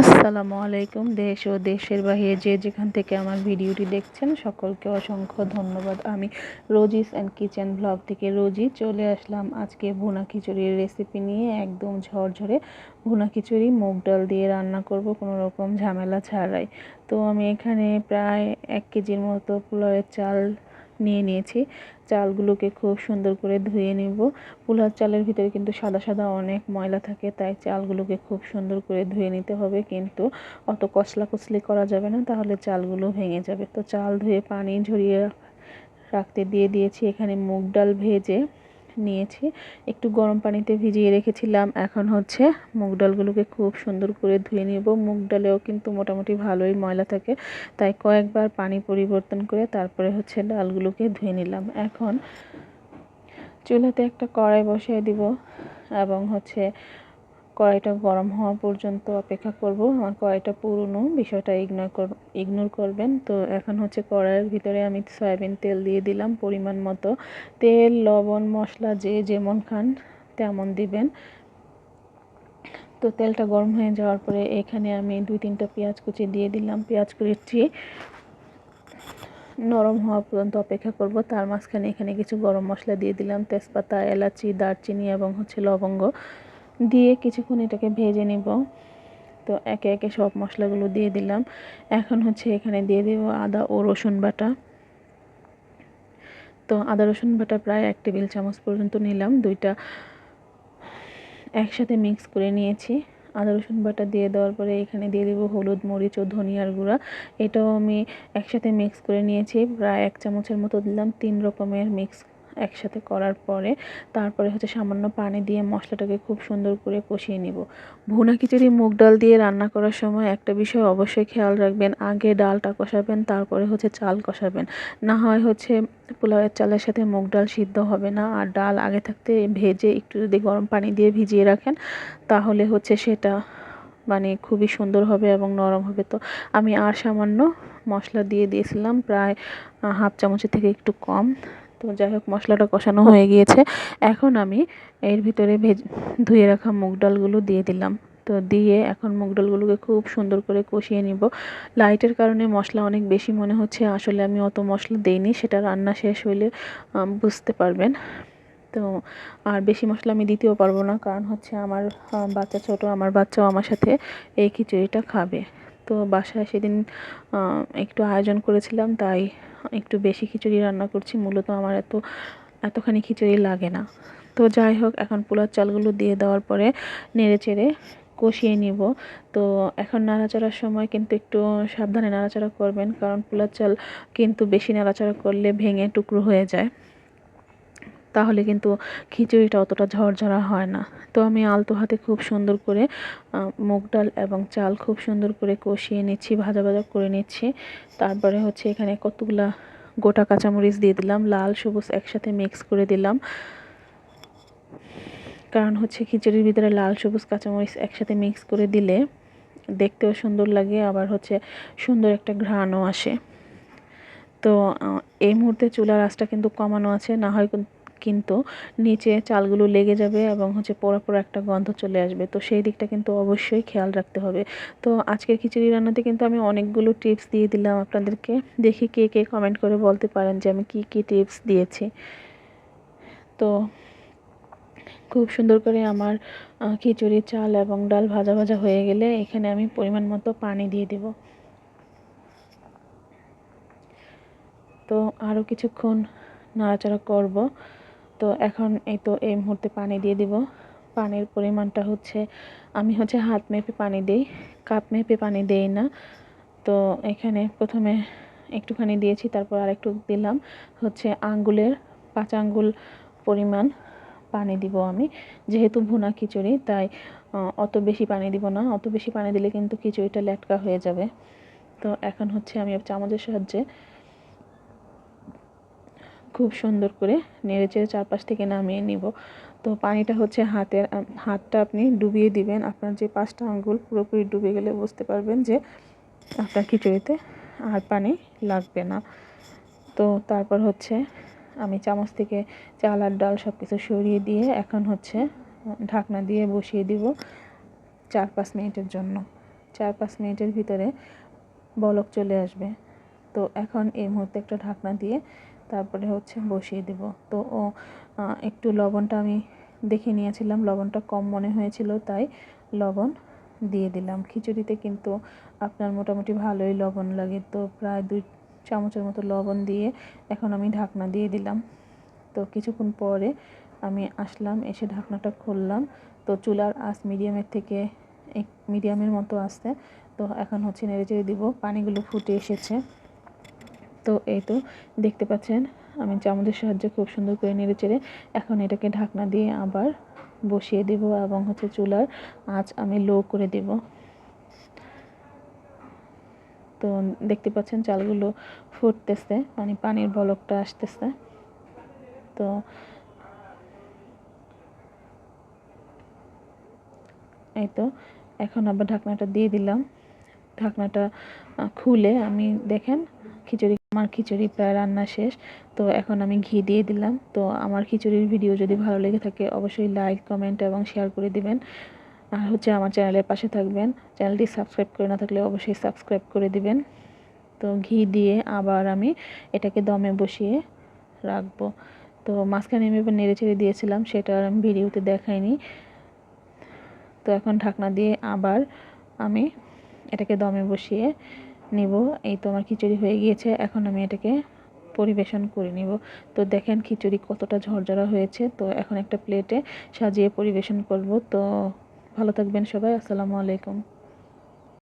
আসসালামু আলাইকুম, দেশ ও দেশের বাহিরে যে যেখান থেকে আমার ভিডিওটি দেখছেন, সকলকে অসংখ্য ধন্যবাদ। আমি রোজিস অ্যান্ড কিচেন ব্লগ থেকে রোজি চলে আসলাম আজকে ভুনা খিচুড়ির রেসিপি নিয়ে। একদম ঝরঝরে ভুনা খিচুড়ি, মুগ ডাল দিয়ে রান্না করব, কোনো রকম ঝামেলা ছাড়াই। তো আমি এখানে প্রায় এক কেজির মতো পোলাওয়ের চাল নিয়ে নিয়েছি। চালগুলোকে খুব সুন্দর করে ধুয়ে নেব। পোলার চালের ভিতরে কিন্তু সাদা সাদা অনেক ময়লা থাকে, তাই চালগুলোকে খুব সুন্দর করে ধুয়ে নিতে হবে। কিন্তু অত কসলা কসলি করা যাবে না, তাহলে চালগুলো ভেঙে যাবে। তো চাল ধুয়ে পানি ঝরিয়ে রাখতে দিয়ে দিয়েছি এখানে মুগ ডাল ভেজে। নিয়েছি। একটু গরম পানিতে ভিজিয়ে রেখেছিলাম। এখন হচ্ছে মুগ ডালগুলোকে খুব সুন্দর করে ধুয়ে নেব। মুগ ডালেও কিন্তু মোটামুটি ভালোই ময়লা থাকে। তাই কয়েকবার পানি পরিবর্তন করে তারপরে হচ্ছে ডালগুলোকে ধুয়ে নিলাম। এখন চুলাতে একটা কড়াই বসিয়ে দিব এবং হচ্ছে কড়াইটা গরম হওয়া পর্যন্ত অপেক্ষা করব। আমার কড়াইটা পুরনো বিষয়টা ইগনোর ইগনোর করবেন। তো এখন হচ্ছে কড়াইয়ের ভিতরে আমি সয়াবিন তেল দিয়ে দিলাম পরিমাণ মতো। তেল, লবণ, মশলা যে যেমন খান তেমন দিবেন। তো তেলটা গরম হয়ে যাওয়ার পরে এখানে আমি দুই তিনটা পেঁয়াজ কুচি দিয়ে দিলাম। পেঁয়াজ কুচি নরম হওয়া পর্যন্ত অপেক্ষা করব। তার মাঝখানে এখানে কিছু গরম মশলা দিয়ে দিলাম। তেজপাতা, এলাচি, দারচিনি এবং হচ্ছে লবঙ্গ। দিয়ে কিছুক্ষণ এটাকে ভেজে নিব। তো একে একে সব মশলাগুলো দিয়ে দিলাম। এখন হচ্ছে এখানে দিয়ে দেব আদা ও রসুন বাটা। তো আদা রসুন বাটা প্রায় এক টেবিল চামচ পর্যন্ত নিলাম। দুইটা একসাথে মিক্স করে নিয়েছি। আদা রসুন বাটা দিয়ে দেওয়ার পরে এখানে দিয়ে দেবো হলুদ, মরিচ ও ধনিয়ার গুঁড়া। এটাও আমি একসাথে মিক্স করে নিয়েছি। প্রায় এক চামচের মতো দিলাম। তিন রকমের মিক্স একসাথে করার পরে তারপরে হচ্ছে সামান্য পানি দিয়ে মশলাটাকে খুব সুন্দর করে কষিয়ে নিব। ভুনা খিচুড়ি, মুগ ডাল দিয়ে রান্না করার সময় একটা বিষয় অবশ্যই খেয়াল রাখবেন, আগে ডালটা কষাবেন, তারপরে হচ্ছে চাল কষাবেন। না হয় হচ্ছে পোলাওয়ের চালের সাথে মুগ ডাল সিদ্ধ হবে না, আর ডাল আগে থাকতে ভেজে একটু যদি গরম পানি দিয়ে ভিজিয়ে রাখেন, তাহলে হচ্ছে সেটা মানে খুবই সুন্দর হবে এবং নরম হবে। তো আমি আর সামান্য মশলা দিয়ে দিয়েছিলাম, প্রায় হাফ চামচের থেকে একটু কম। তো যাই হোক, মশলাটা কষানো হয়ে গিয়েছে। এখন আমি এর ভিতরে ভেজ, ধুয়ে রাখা মুগ ডালগুলো দিয়ে দিলাম। তো দিয়ে এখন মুগ ডালগুলোকে খুব সুন্দর করে কষিয়ে নিব। লাইটের কারণে মশলা অনেক বেশি মনে হচ্ছে, আসলে আমি অত মশলা দেইনি, সেটা রান্না শেষ হইলে বুঝতে পারবেন। তো আর বেশি মশলা আমি দিতেও পারব না, কারণ হচ্ছে আমার বাচ্চা ছোট, আমার বাচ্চাও আমার সাথে এই খিচুড়িটা খাবে। তো বাসায় সেদিন একটু আয়োজন করেছিলাম, তাই একটু বেশি খিচুড়ি রান্না করছি, মূলত আমার এত, এতখানি খিচুড়ি লাগে না। তো যাই হোক, এখন পোলার চালগুলো দিয়ে দেওয়ার পরে নেড়ে চেড়ে কষিয়ে নিব। তো এখন নাড়াচাড়ার সময় কিন্তু একটু সাবধানে নাড়াচাড়া করবেন, কারণ পোলার চাল কিন্তু বেশি নাড়াচাড়া করলে ভেঙে টুকরো হয়ে যায়। তাহলে কিন্তু খিচুড়িটা অতটা ঝরঝরা হয় না। তো আমি আলতো হাতে খুব সুন্দর করে মুগ ডাল এবং চাল খুব সুন্দর করে কষিয়ে নিচ্ছি, ভাজা ভাজা করে নিচ্ছি। তারপরে হচ্ছে এখানে কতগুলা গোটা কাঁচামরিচ দিয়ে দিলাম, লাল, সবুজ একসাথে মিক্স করে দিলাম। কারণ হচ্ছে খিচুড়ির ভিতরে লাল, সবুজ কাঁচামরিচ একসাথে মিক্স করে দিলে দেখতেও সুন্দর লাগে, আবার হচ্ছে সুন্দর একটা ঘ্রাণও আসে। তো এই মুহূর্তে চুলার আঁচটা কিন্তু কমানো আছে, না হয় কিন্তু নিচে চালগুলো লেগে যাবে এবং হচ্ছে পোড়া পোড়া একটা গন্ধ চলে আসবে। তো সেই দিকটা কিন্তু অবশ্যই খেয়াল রাখতে হবে। তো আজকের খিচুড়ি রান্নাতে কিন্তু আমি অনেকগুলো টিপস দিয়ে দিলাম আপনাদেরকে। দেখি কে কে কমেন্ট করে বলতে পারেন যে আমি কি কি টিপস দিয়েছি। তো খুব সুন্দর করে আমার খিচুড়ি চাল এবং ডাল ভাজা ভাজা হয়ে গেলে এখানে আমি পরিমাণ মতো পানি দিয়ে দেব। তো আরও কিছুক্ষণ নাড়াচাড়া করব। তো এখন এই তো এই মুহূর্তে পানি দিয়ে দিব। পানির পরিমাণটা হচ্ছে, আমি হচ্ছে হাত মেপে পানি দিই, কাপ মেপে পানি দেই না। তো এখানে প্রথমে একটুখানি দিয়েছি, তারপর আরেকটু দিলাম। হচ্ছে আঙ্গুলের, পাঁচ আঙ্গুল পরিমাণ পানি দিব আমি। যেহেতু ভুনা খিচুড়ি, তাই অত বেশি পানি দিব না। অত বেশি পানি দিলে কিন্তু খিচুড়িটা লেটকা হয়ে যাবে। তো এখন হচ্ছে আমি চামচের সাহায্যে খুব সুন্দর করে নেড়ে চেড়ে চারপাশ থেকে নামিয়ে নিব। তো পানিটা হচ্ছে হাতের হাতটা আপনি ডুবিয়ে দিবেন। আপনার যে পাঁচটা আঙ্গুল পুরোপুরি ডুবে গেলে বুঝতে পারবেন যে আপনার খিচুড়িতে আর পানি লাগবে না। তো তারপর হচ্ছে আমি চামচ থেকে চাল আর ডাল সব কিছু সরিয়ে দিয়ে এখন হচ্ছে ঢাকনা দিয়ে বসিয়ে দিব চার পাঁচ মিনিটের জন্য। চার পাঁচ মিনিটের ভিতরে বলক চলে আসবে। তো এখন এই মুহূর্তে একটা ঢাকনা দিয়ে তারপরে হচ্ছে বসিয়ে দেব। তো ও একটু লবণটা আমি দেখে নিয়েছিলাম, লবণটা কম মনে হয়েছিল, তাই লবণ দিয়ে দিলাম। খিচুড়িতে কিন্তু আপনার মোটামুটি ভালোই লবণ লাগে। তো প্রায় দুই চামচের মতো লবণ দিয়ে এখন আমি ঢাকনা দিয়ে দিলাম। তো কিছুক্ষণ পরে আমি আসলাম, এসে ঢাকনাটা খুললাম। তো চুলার আঁচ মিডিয়ামের থেকে এক, মিডিয়ামের মতো আসতে তো এখন হচ্ছে নেড়ে চেড়ে দিব। পানিগুলো ফুটে এসেছে। তো এই তো দেখতে পাচ্ছেন, আমি চামচের সাহায্যে খুব সুন্দর করে নেড়ে চেড়ে এখন এটাকে ঢাকনা দিয়ে আবার বসিয়ে দেব এবং হচ্ছে চুলার আঁচ আমি লো করে দেব। তো দেখতে পাচ্ছেন চালগুলো ফুটতেছে মানে পানির বলকটা আসতেছে। তো এই তো, এখন আবার ঢাকনাটা দিয়ে দিলাম। ঢাকনাটা খুলে আমি দেখেন খিচুড়ি, আমার খিচুড়ি প্রায় রান্না শেষ। তো এখন আমি ঘি দিয়ে দিলাম। তো আমার খিচুড়ির ভিডিও যদি ভালো লেগে থাকে অবশ্যই লাইক, কমেন্ট এবং শেয়ার করে দিবেন। আর হচ্ছে আমার চ্যানেলের পাশে থাকবেন। চ্যানেলটি সাবস্ক্রাইব করে না থাকলে অবশ্যই সাবস্ক্রাইব করে দিবেন। তো ঘি দিয়ে আবার আমি এটাকে দমে বসিয়ে রাখব। তো মাঝখানে আমি এবার নেড়ে চেড়ে দিয়েছিলাম, সেটা আর আমি ভিডিওতে দেখাইনি। তো এখন ঢাকনা দিয়ে আবার আমি এটাকে দমে বসিয়ে নিব। এই তো আমার খিচুড়ি হয়ে গিয়েছে। এখন আমি এটাকে পরিবেশন করে নিব। তো দেখেন খিচুড়ি কতটা ঝরঝরা হয়েছে। তো এখন একটা প্লেটে সাজিয়ে পরিবেশন করব। তো ভালো থাকবেন সবাই। আসসালামু আলাইকুম।